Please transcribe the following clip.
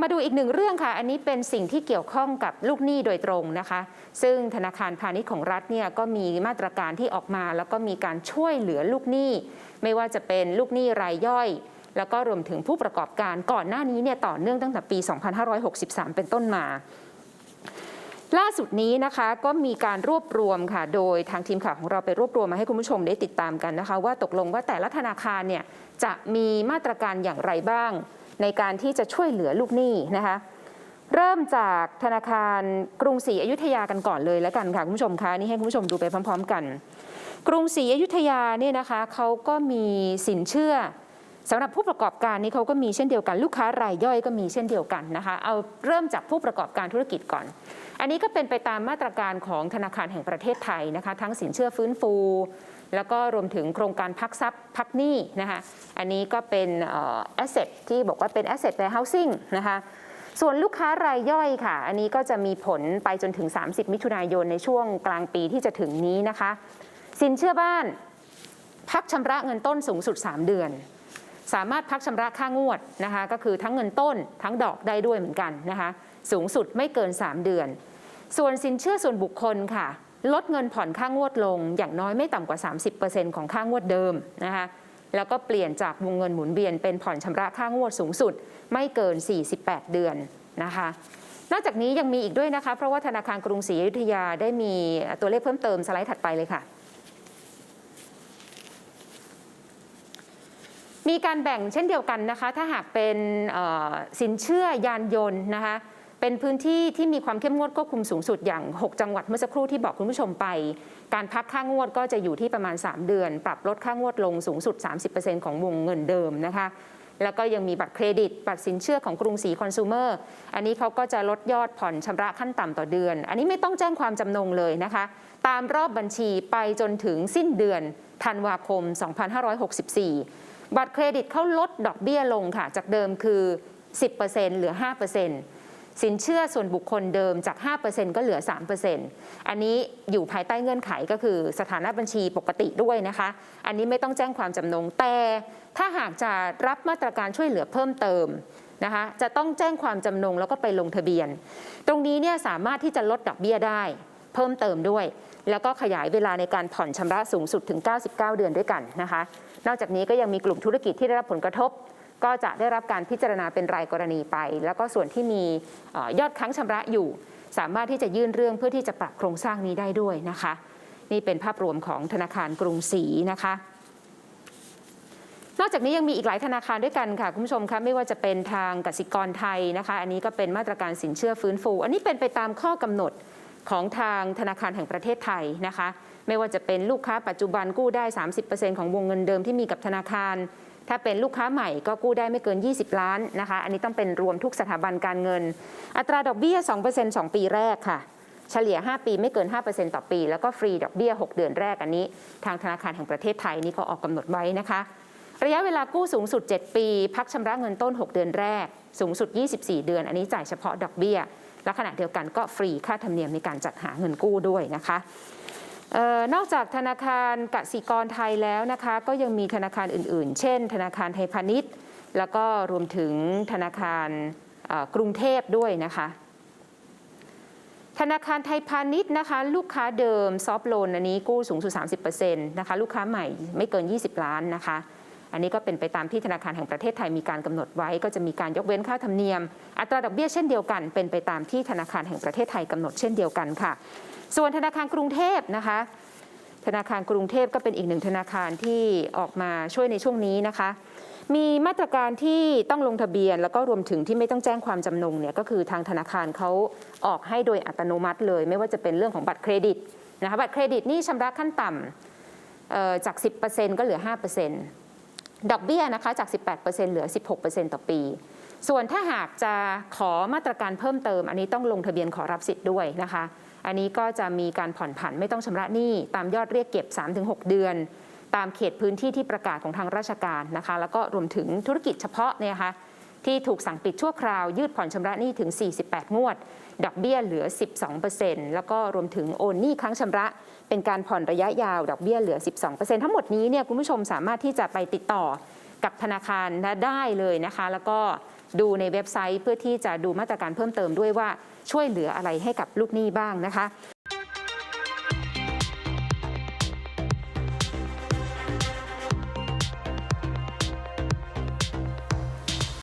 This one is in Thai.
มาดูอีกหนึ่งเรื่องค่ะ อันนี้เป็นสิ่งที่เกี่ยวข้องกับลูกหนี้โดยตรงนะคะ ซึ่งธนาคารพาณิชย์ของรัฐเนี่ยก็มีมาตรการที่ออกมา แล้วก็มีการช่วยเหลือลูกหนี้ ไม่ว่าจะเป็นลูกหนี้รายย่อย แล้วก็รวมถึงผู้ประกอบการก่อนหน้านี้เนี่ยต่อเนื่องตั้งแต่ปี 2563 เป็นต้นมาล่าสุดนี้นะคะก็มีการรวบรวมค่ะ โดยทางทีมข่าวของเราไปรวบรวมมาให้คุณผู้ชมได้ติดตามกันนะคะ ว่าตกลงว่าแต่ละธนาคารเนี่ยจะมีมาตรการอย่างไรบ้าง ในการที่จะช่วยเหลือลูกหนี้นะคะเริ่มจากธนาคารกรุงศรีอยุธยากันก่อนเลยแล้วกันค่ะคุณผู้ชมคะนี่ให้คุณผู้ชมดูไปพร้อม ๆ กัน กรุงศรีอยุธยาเนี่ยนะคะเขาก็มีสินเชื่อ สำหรับผู้ประกอบการนี่เขาก็มีเช่นเดียวกัน ลูกค้ารายย่อยก็มีเช่นเดียวกันนะคะ เอาเริ่มจากผู้ประกอบการธุรกิจก่อน อันนี้ก็เป็นไปตามมาตรการของธนาคารแห่งประเทศไทยนะคะ ทั้งสินเชื่อฟื้นฟู แล้วก็รวมถึงโครงการพักทรัพย์พักหนี้นะคะอันนี้ก็เป็นแอสเซทที่บอกว่าเป็น asset warehousing นะคะส่วนลูกค้ารายย่อยค่ะ อันนี้ก็จะมีผลไปจนถึง 30 มิถุนายนในช่วงกลางปีที่จะถึงนี้นะคะ สินเชื่อบ้าน พักชำระเงินต้นสูงสุด 3 เดือน สามารถพักชำระค่างวดนะคะก็คือทั้งเงินต้นทั้งดอกได้ด้วยเหมือนกันนะคะสูงสุดไม่เกิน 3 เดือน ส่วนสินเชื่อส่วนบุคคลค่ะ ลดเงินผ่อนค่างวดลง อย่างน้อยไม่ต่ำกว่า 30%ของค่างวดเดิมนะคะแล้วก็เปลี่ยนจากวงเงินหมุนเวียนเป็นผ่อนชำระค่างวดสูงสุด ไม่เกิน 48 เดือนนะคะนอกจากนี้ยังมีอีกด้วยนะคะ เพราะว่าธนาคารกรุงศรีอยุธยาได้มีตัวเลขเพิ่มเติมสไลด์ถัดไปเลยค่ะ มีการแบ่งเช่นเดียวกันนะคะ ถ้าหากเป็นสินเชื่อยานยนต์นะคะเป็นพื้นที่ที่มีความเข้มงวดควบคุมสูงสุดอย่าง 6 จังหวัดเมื่อสักครู่ที่บอกคุณผู้ชมไป การพักค่างวดก็จะอยู่ที่ประมาณ 3 เดือน ปรับลดค่างวดลงสูงสุด 30%ของวงเงินเดิมนะคะ แล้วก็ยังมีบัตรเครดิต บัตรสินเชื่อของกรุงศรีคอน sumer อันนี้เขาก็จะลดยอดผ่อนชำระขั้นต่ำต่อเดือน อันนี้ไม่ต้องแจ้งความจำนงเลยนะคะ ตามรอบบัญชีไปจนถึงสิ้นเดือนธันวาคม 2564 บัตรเครดิตเขาลดดอกเบี้ยลงค่ะ จากเดิมคือ 10%เหลือ 5%สินเชื่อส่วนบุคคลเดิมจาก 5%ก็เหลือ 3%อันนี้อยู่ภายใต้เงื่อนไขก็คือสถานะบัญชีปกติด้วยนะคะ อันนี้ไม่ต้องแจ้งความจำนงแต่ ถ้าหากจะรับมาตรการช่วยเหลือเพิ่มเติมนะคะจะต้องแจ้งความจำนงแล้วก็ไปลงทะเบียน ตรงนี้เนี่ยสามารถที่จะลดดอกเบี้ยได้ เพิ่มเติมด้วย แล้วก็ขยายเวลาในการผ่อนชำระสูงสุดถึง 99 เดือนด้วยกันนะคะ นอกจากนี้ก็ยังมีกลุ่มธุรกิจที่ได้รับผลกระทบ ก็จะได้รับการพิจารณาเป็นรายกรณีไป แล้วก็ส่วนที่มียอดค้างชำระอยู่ สามารถที่จะยื่นเรื่องเพื่อที่จะปรับโครงสร้างนี้ได้ด้วยนะคะ นี่เป็นภาพรวมของธนาคารกรุงศรีนะคะนอกจากนี้ยังมีอีกหลายธนาคารด้วยกันค่ะ คุณผู้ชมคะไม่ว่าจะเป็นทางกสิกรไทยนะคะ อันนี้ก็เป็นมาตรการสินเชื่อฟื้นฟู อันนี้เป็นไปตามข้อกำหนด ของทางธนาคารแห่งประเทศไทยนะคะ ไม่ว่าจะเป็นลูกค้าปัจจุบันกู้ได้ 30%ของวงเงินเดิมที่มีกับธนาคาร ถ้าเป็นลูกค้าใหม่ก็กู้ได้ไม่เกิน 20 ล้านนะคะ อันนี้ต้องเป็นรวมทุกสถาบันการเงิน อัตราดอกเบี้ย 2% 2 ปีแรกค่ะ เฉลี่ย 5 ปีไม่เกิน 5%ต่อปี แล้วก็ฟรีดอกเบี้ย 6 เดือนแรกอันนี้ ทางธนาคารแห่งประเทศไทยนี่เขาออกกำหนดไว้นะคะระยะเวลากู้สูงสุด 7 ปี พักชำระเงินต้น 6 เดือนแรก สูงสุด 24 เดือน อันนี้จ่ายเฉพาะดอกเบี้ย และขณะเดียวกันก็ฟรีค่าธรรมเนียมในการจัดหาเงินกู้ด้วยนะคะออนอกจากธนาคารกสิกรไทยแล้วนะคะ ก็ยังมีธนาคารอื่นๆ เช่น ธนาคารไทยพาณิชย์ แล้วก็รวมถึงธนาคารกรุงเทพด้วยนะคะ ธนาคารไทยพาณิชย์นะคะ ลูกค้าเดิมซอฟโลนอันนี้กู้สูงสุด 30%นะคะ ลูกค้าใหม่ไม่เกิน 20 ล้านนะคะ อันนี้ก็เป็นไปตามที่ธนาคารแห่งประเทศไทยมีการกำหนดไว้ ก็จะมีการยกเว้นค่าธรรมเนียม อัตราดอกเบี้ยเช่นเดียวกัน เป็นไปตามที่ธนาคารแห่งประเทศไทยกำหนดเช่นเดียวกันค่ะ ส่วนธนาคารกรุงเทพนะคะธนาคารกรุงเทพก็เป็นอีกหนึ่งธนาคารที่ออกมาช่วยในช่วงนี้นะคะ มีมาตรการที่ต้องลงทะเบียน แล้วก็รวมถึงที่ไม่ต้องแจ้งความจำนงเนี่ยก็คือทางธนาคารเขาออกให้โดยอัตโนมัติเลย ไม่ว่าจะเป็นเรื่องของบัตรเครดิตนะคะบัตรเครดิตนี่ชำระขั้นต่ำเอ่อจาก 10%ก็เหลือ 5% ดอกเบี้ยนะคะจาก 18%เหลือ 16%ต่อปี ส่วนถ้าหากจะขอมาตรการเพิ่มเติม อันนี้ต้องลงทะเบียนขอรับสิทธิ์ด้วยนะคะ อันนี้ก็จะมีการผ่อนผันไม่ต้องชำระหนี้ ตามยอดเรียกเก็บ 3-6 เดือน ตามเขตพื้นที่ที่ประกาศของทางราชการนะคะ แล้วก็รวมถึงธุรกิจเฉพาะเนี่ยนะคะ ที่ถูกสั่งปิดชั่วคราวยืดผ่อนชำระหนี้ถึง 48 งวด ดอกเบี้ยเหลือ 12%แล้วก็รวมถึงโอนหนี้ครั้งชำระ เป็นการผ่อนระยะยาว ดอกเบี้ยเหลือ 12%ทั้งหมดนี้เนี่ยคุณผู้ชมสามารถที่จะไปติดต่อกับธนาคารได้เลยนะคะ แล้วก็ดูในเว็บไซต์เพื่อที่จะดูมาตรการเพิ่มเติมด้วยว่าช่วยเหลืออะไรให้กับลูกหนี้บ้างนะคะ